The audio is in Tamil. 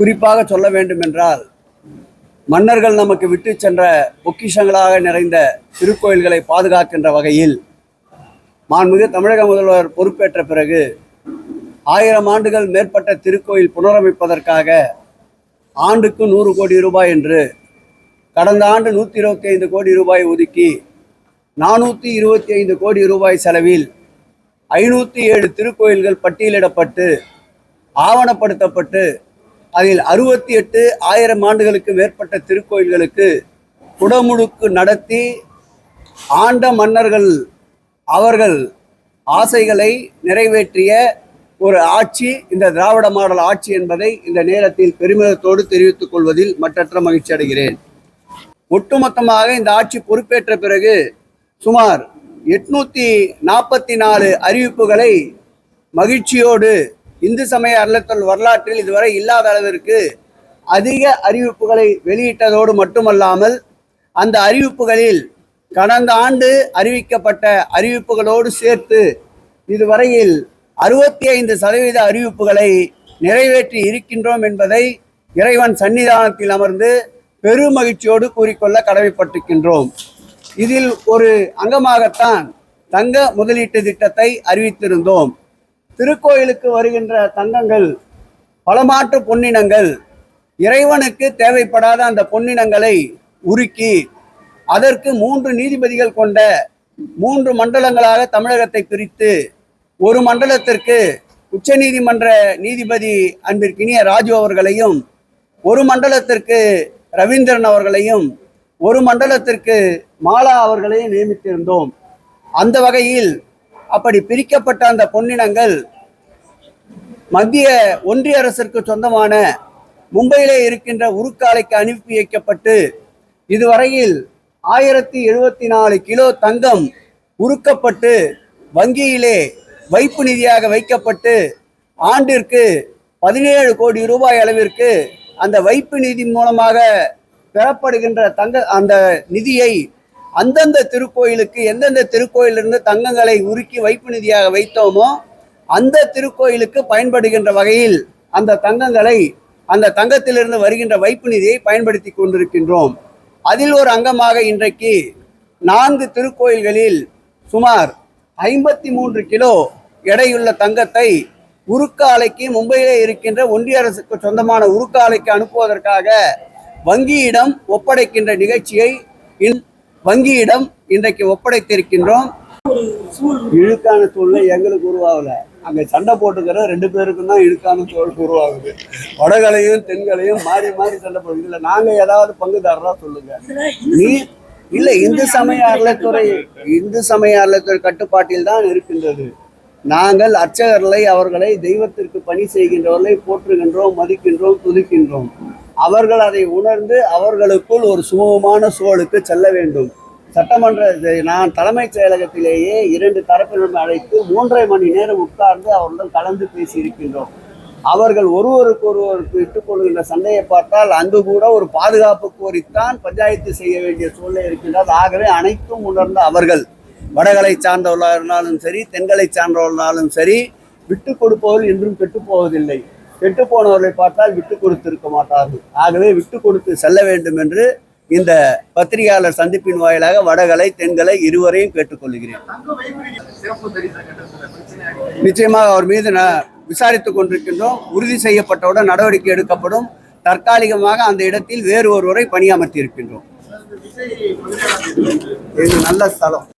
குறிப்பாக சொல்ல வேண்டும் என்றால் மன்னர்கள் நமக்கு விட்டு சென்ற பொக்கிஷங்களாக நிறைந்த திருக்கோயில்களை பாதுகாக்கின்ற வகையில் மாண்புமிகு தமிழக முதல்வர் பொறுப்பேற்ற பிறகு ஆயிரம் ஆண்டுகள் மேற்பட்ட திருக்கோயில் புனரமைப்பதற்காக ஆண்டுக்கு நூறு கோடி ரூபாய் என்று கடந்த ஆண்டு நூற்றி இருபத்தி ஐந்து கோடி ரூபாய் ஒதுக்கி நானூற்றி இருபத்தி ஐந்து கோடி ரூபாய் செலவில் ஐநூற்றி ஏழு திருக்கோயில்கள் பட்டியலிடப்பட்டு ஆவணப்படுத்தப்பட்டு அதில் அறுபத்தி எட்டு ஆயிரம் ஆண்டுகளுக்கு மேற்பட்ட திருக்கோயில்களுக்கு குடமுழுக்கு நடத்தி ஆண்ட மன்னர்கள் அவர்கள் ஆசைகளை நிறைவேற்றிய ஒரு ஆட்சி இந்த திராவிட மாடல் ஆட்சி என்பதை இந்த நேரத்தில் பெருமிதத்தோடு தெரிவித்துக் கொள்வதில் மற்றற்ற மகிழ்ச்சி அடைகிறேன். ஒட்டுமொத்தமாக இந்த ஆட்சி பொறுப்பேற்ற பிறகு சுமார் எட்நூத்தி நாற்பத்தி நாலு அறிவிப்புகளை மகிழ்ச்சியோடு இந்து சமய அறத்தல் வரலாற்றில் இதுவரை இல்லாத அளவிற்கு அதிக அறிவிப்புகளை வெளியிட்டதோடு மட்டுமல்லாமல் அந்த அறிவிப்புகளில் கடந்த ஆண்டு அறிவிக்கப்பட்ட அறிவிப்புகளோடு சேர்த்து இதுவரையில் அறுபத்தி ஐந்து சதவீத அறிவிப்புகளை நிறைவேற்றி இருக்கின்றோம் என்பதை இறைவன் சன்னிதானத்தில் அமர்ந்து பெருமகிழ்ச்சியோடு கூறிக்கொள்ள கடமைப்பட்டிருக்கின்றோம். இதில் ஒரு அங்கமாகத்தான் தங்க முதலீட்டு திட்டத்தை அறிவித்திருந்தோம். திருக்கோயிலுக்கு வருகின்ற தங்கங்கள் பலமாற்று பொன்னினங்கள் இறைவனுக்கு தேவைப்படாத அந்த பொன்னினங்களை உருக்கி அதற்கு மூன்று நீதிபதிகள் கொண்ட மூன்று மண்டலங்களாக தமிழகத்தை பிரித்து ஒரு மண்டலத்திற்கு உச்சநீதிமன்ற நீதிபதி அன்பிற்கினிய ராஜு அவர்களையும் ஒரு மண்டலத்திற்கு ரவீந்திரன் அவர்களையும் ஒரு மண்டலத்திற்கு மாலா அவர்களையும் நியமித்திருந்தோம். அந்த வகையில் அப்படி பிரிக்கப்பட்ட அந்த பொன்னினங்கள் மத்திய ஒன்றிய அரசிற்கு சொந்தமான மும்பையிலே இருக்கின்ற உருக்காலைக்கு அனுப்பி வைக்கப்பட்டு இதுவரையில் ஆயிரத்தி எழுபத்தி நாலு கிலோ தங்கம் உருக்கப்பட்டு வங்கியிலே வைப்பு நிதியாக வைக்கப்பட்டு ஆண்டிற்கு பதினேழு கோடி ரூபாய் அளவிற்கு அந்த வைப்பு நிதி மூலமாக பெறப்படுகின்ற தங்க அந்த நிதியை அந்தந்த திருக்கோயிலுக்கு எந்தெந்த திருக்கோயிலிருந்து தங்கங்களை உருக்கி வைப்பு நிதியாக வைத்தோமோ அந்த திருக்கோயிலுக்கு பயன்படுகின்ற வகையில் அந்த தங்கங்களை அந்த தங்கத்திலிருந்து வருகின்ற வைப்பு நிதியை பயன்படுத்தி கொண்டிருக்கின்றோம். அதில் ஒரு அங்கமாக இன்றைக்கு நான்கு திருக்கோயில்களில் சுமார் ஐம்பத்தி மூன்று கிலோ எடையுள்ள தங்கத்தை உருக்கு ஆலைக்கு மும்பையிலே இருக்கின்ற ஒன்றிய அரசுக்கு சொந்தமான உருக்கு ஆலைக்கு அனுப்புவதற்காக வங்கியிடம் ஒப்படைக்கின்ற நிகழ்ச்சியை இன்- வங்கியிடம் இன்றைக்கு ஒப்படைத்திருக்கின்றோம். இழுக்கான சூழ்நிலை எங்களுக்கு உருவாகல. அங்க சண்டை போட்டுக்கிற ரெண்டு பேருக்கும் தான் இழுக்கான சூழல் உருவாகுது. வடகளையும் தென்களையும் மாறி மாறி சண்டை போடுது. இல்ல நாங்க ஏதாவது பங்குதாரரா சொல்லுங்க. நீ இல்ல இந்து சமய அறத்துறை இந்து சமய அறத்துறை கட்டுப்பாட்டில் தான் இருக்கின்றது. நாங்கள் அர்ச்சகர்களை அவர்களை தெய்வத்திற்கு பணி செய்கின்றவர்களை போற்றுகின்றோம் மதிக்கின்றோம் துதிக்கின்றோம். அவர்கள் அதை உணர்ந்து அவர்களுக்குள் ஒரு சுமூகமான சூழலுக்கு செல்ல வேண்டும். சட்டமன்ற நான் தலைமைச் செயலகத்திலேயே இரண்டு தரப்பினரும் அழைத்து மூன்றரை மணி நேரம் உட்கார்ந்து அவருடன் கலந்து பேசி இருக்கின்றோம் அவர்கள் ஒருவருக்கு ஒருவருக்கு இட்டுக்கொள்கின்ற சண்டையை பார்த்தால் அங்கு கூட ஒரு பாதுகாப்பு கோரித்தான் பஞ்சாயத்து செய்ய வேண்டிய சூழ்நிலை இருக்கின்றது. ஆகவே அனைத்தும் உணர்ந்த அவர்கள் வடகளை சார்ந்தவர்களாக இருந்தாலும் சரி தென்களை சார்ந்தவர்களாலும் சரி விட்டு கொடுப்பவர்கள் என்றும் கெட்டுப்போவதில்லை கெட்டு போனவர்களை பார்த்தால் விட்டு கொடுத்திருக்க மாட்டார்கள். ஆகவே விட்டு கொடுத்து செல்ல வேண்டும் என்று இந்த பத்திரிகையாளர் சந்திப்பின் வாயிலாக வடகலை தென்கலை இருவரையும் கேட்டுக்கொள்கிறேன். நிச்சயமாக அவர் மீது விசாரித்துக் கொண்டிருக்கின்றோம். உறுதி செய்யப்பட்டவுடன் நடவடிக்கை எடுக்கப்படும். தற்காலிகமாக அந்த இடத்தில் வேறு ஒருவரை பணியமர்த்தி இருக்கின்றோம் இது நல்ல ஸ்தலம்.